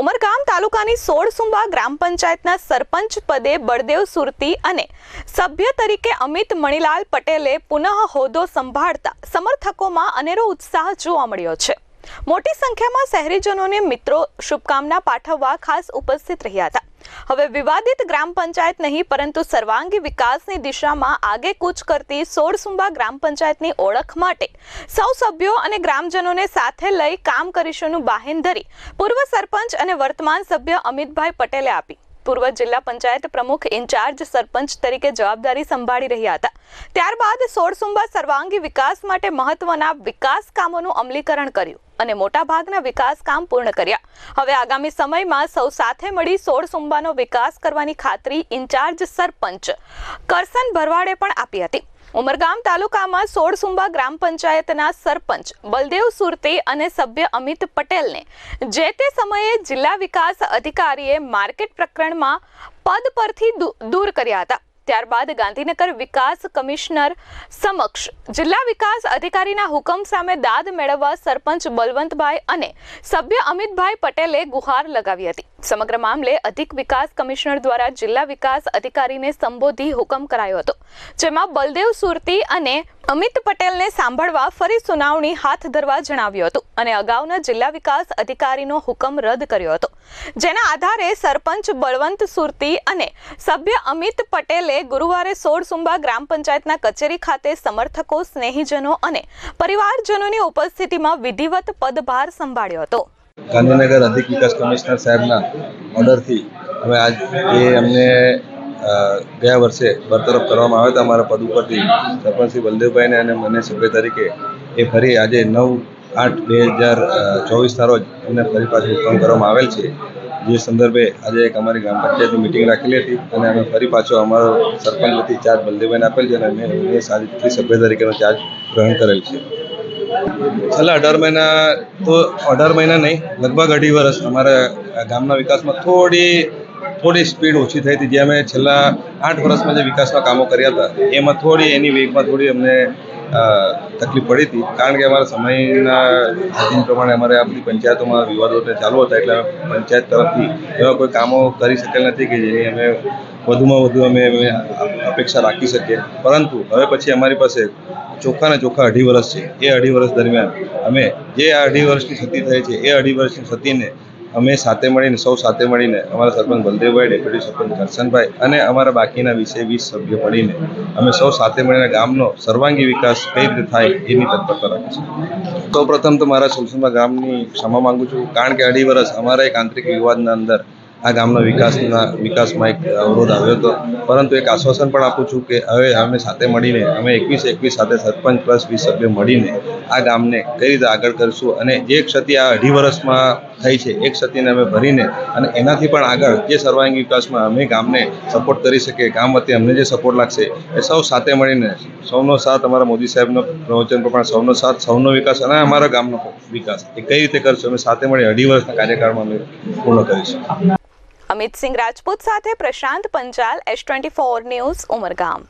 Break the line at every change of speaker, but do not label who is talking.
ઉમરગામ તાલુકાની સોળસુંબા ગ્રામ પંચાયતના સરપંચ પદે બળદેવ સુરતી અને સભ્ય તરીકે અમિત મણિલાલ પટેલે પુનઃ હોદ્દો સંભાળતા સમર્થકોમાં અનેરો ઉત્સાહ જોવા મળ્યો છે. મોટી સંખ્યામાં શહેરીજનોને મિત્રો શુભકામના પાઠવવા ખાસ ઉપસ્થિત રહ્યા હતા. હવે વિવાદિત ગ્રામ પંચાયત નહીં, પરંતુ સર્વાંગી વિકાસની દિશામાં આગે કૂચ કરતી સોળસુંબા ગ્રામ પંચાયતની ઓળખ માટે સૌ સભ્યો અને ગ્રામજનોને સાથે લઈ કામ કરીશુંનું બાહેંધરી પૂર્વ સરપંચ અને વર્તમાન સભ્ય અમિતભાઈ પટેલે આપી. પૂર્વ જિલ્લા પંચાયત પ્રમુખ ઇન્ચાર્જ સરપંચ તરીકે જવાબદારી સંભાળી રહ્યા હતા. ત્યારબાદ સોળસુંબા સર્વાંગી વિકાસ માટે મહત્વના વિકાસ કામોનું અમલીકરણ કર્યું અને મોટાભાગના વિકાસ કામ પૂર્ણ કર્યા. હવે આગામી સમયમાં સૌ સાથે મળી સોળસુંબાનો વિકાસ કરવાની ખાતરી ઇન્ચાર્જ સરપંચ કરસન ભરવાડે પણ આપી હતી. ઉમરગામ તાલુકામાં સોળસુંબા ગ્રામ પંચાયતના સરપંચ બલદેવ સુરતી અને સભ્ય અમિત પટેલને જે તે સમયે જિલ્લા વિકાસ અધિકારીએ માર્કેટ પ્રકરણમાં પદ પરથી દૂર કર્યા હતા. ત્યારબાદ ગાંધીનગર વિકાસ કમિશનર સમક્ષ જિલ્લા વિકાસ અધિકારીના હુકમ સામે દાદ મેળવવા સરપંચ બલવંતભાઈ અને સભ્ય અમિતભાઈ પટેલે ગુહાર લગાવી હતી. સમગ્ર મામલે અધિક વિકાસ કમિશનર દ્વારા જિલ્લા વિકાસ અધિકારીને સંબોધી હુકમ કરાયો હતો, જેમાં બલદેવ સુરતી અને અમિત પટેલને સાંભળવા ફરી સુનાવણી હાથ ધરવા જણાવ્યું હતું અને અગાઉના જિલ્લા વિકાસ અધિકારીનો હુકમ રદ કર્યો હતો. જેના આધારે સરપંચ બળવંત સુરતી અને સભ્ય અમિત પટેલે ગુરુવારે સોળસુંબા ગ્રામ પંચાયતના કચેરી ખાતે સમર્થકો, સ્નેહીજનો અને પરિવારજનોની ઉપસ્થિતિમાં વિધિવત પદભાર સંભાળ્યો હતો.
ગાંધીનગર અધિક વિકાસ કમિશનર સાહેબના ઓર્ડરથી અમે આજ એ અમને ગયા વર્ષે બરતરફ કરવામાં આવ્યા હતા અમારા પદ ઉપરથી. સરપંચશ્રી બલદેવભાઈને અને મને સભ્ય તરીકે એ ફરી આજે નવ આઠ બે હજાર ચોવીસના રોજ એમને ફરી પાછું હુકમ કરવામાં આવેલ છે. જે સંદર્ભે આજે એક અમારી ગ્રામ પંચાયતની મિટિંગ રાખેલી હતી અને અમે ફરી પાછો અમારો સરપંચ વતી ચાર્જ બલદેવભાઈને આપેલ છે અને મેં સારી સભ્ય તરીકેનો ચાર્જ ગ્રહણ કરેલ છે. છેલ્લા અઢાર મહિના તો અઢાર મહિના નહીં, લગભગ અઢી વર્ષ અમારા ગામના વિકાસમાં થોડી થોડી સ્પીડ ઓછી થઈ હતી. જે અમે છેલ્લા આઠ વર્ષમાં જે વિકાસના કામો કર્યા હતા, એમાં થોડી એની વેગમાં થોડી અમને તકલીફ પડી હતી. કારણ કે અમારા સમયના આધીન પ્રમાણે અમારે આ બધી પંચાયતોમાં વિવાદો ચાલુ હતા, એટલે પંચાયત તરફથી એવા કોઈ કામો કરી શકેલ નથી કે જેની અમે વધુમાં વધુ અમે અપેક્ષા રાખી શકીએ. પરંતુ હવે પછી અમારી પાસે ચોખ્ખા ને ચોખ્ખા અઢી વર્ષ છે. એ અઢી વર્ષ દરમિયાન અમે જે આ અઢી વર્ષની ક્ષતિ થઈ છે, એ અઢી વર્ષની સતીને અમે સાથે મળીને, સૌ સાથે મળીને અમારા સરપંચ બલદેવભાઈ, ડેપ્યુટી સરપંચ કરશનભાઈ અને અમારા બાકીના વીસે વીસ સભ્યો મળીને અમે સૌ સાથે મળીને ગામનો સર્વાંગી વિકાસ કઈ રીતે થાય એની તત્પરતા રાખીશું સૌ પ્રથમ તો મારા સુલસુમા ગામની ક્ષમા માંગુ છું, કારણ કે અઢી વર્ષ અમારા એક આંતરિક વિવાદના અંદર આ ગામના વિકાસના વિકાસમાં એક અવરોધ આવ્યો હતો. પરંતુ એક આશ્વાસન પણ આપું છું કે હવે અમે સાથે મળીને, અમે એકવીસ એકવીસ સાથે સરપંચ પ્લસ વીસ સભ્યો મળીને આ ગામને કઈ રીતે આગળ કરીશું અને જે ક્ષતિ આ અઢી વર્ષમાં થઈ છે, એક ક્ષતિને અમે ભરીને અને એનાથી પણ આગળ જે સર્વાંગી વિકાસમાં અમે ગામને સપોર્ટ કરી શકીએ, ગામ વતી અમને જે સપોર્ટ લાગશે, એ સૌ સાથે મળીને, સૌનો સાથ અમારા મોદી સાહેબનો પ્રવચન પ્રમાણે સૌનો સાથ, સૌનો વિકાસ અને અમારા ગામનો વિકાસ. એ કઈ રીતે કરશું અમે સાથે મળી અઢી વર્ષના કાર્યકાળમાં અમે પૂર્ણ કરીશું.
અમિત સિંહ રાજપૂત સાથે Prashant Panchal S twenty four news Umargam.